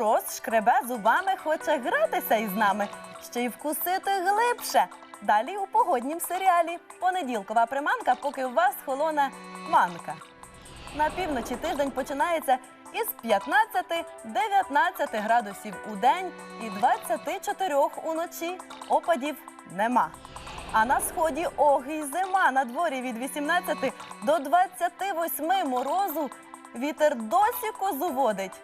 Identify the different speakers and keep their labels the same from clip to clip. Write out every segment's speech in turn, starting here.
Speaker 1: Мороз шкребе зубами, хоче гратися із нами, ще й вкусити глибше. Далі у погоднім серіалі понеділкова приманка, поки у вас холона манка. На півночі тиждень починається із 15-19 градусів у день і 24 уночі. Опадів нема. А на сході оги й зима на дворі від 18 до 28 морозу вітер досі козу водить.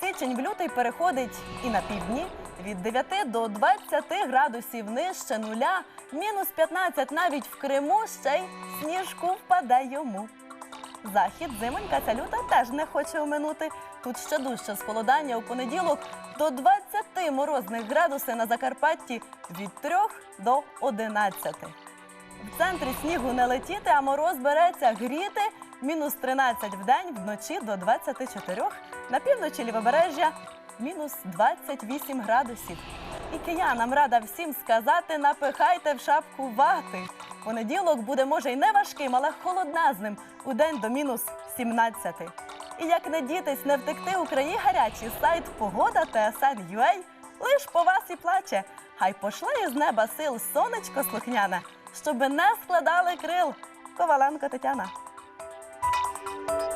Speaker 1: Січень в лютий переходить і на півдні від 9 до 20 градусів нижче нуля, мінус 15 навіть в Криму ще й сніжку впаде йому. Захід зимонька ця люта теж не хоче оминути. Тут ще дужче схолодання у понеділок до 20 морозних градусів на Закарпатті від 3 до 11. В центрі снігу не летіти, а мороз береться гріти. Мінус 13 в день, вночі до 24. На півночі лівобережжя мінус 28 градусів. І киянам рада всім сказати, напихайте в шапку вати. Понеділок буде, може, й не важким, але холодназним. У день до мінус 17. І як не дітись, не втекти у краї гарячі, сайт погода TSN.ua лиш по вас і плаче. Хай пошле із неба сил сонечко слухняне, щоби не складали крил. Коваленко Тетяна. Thank you.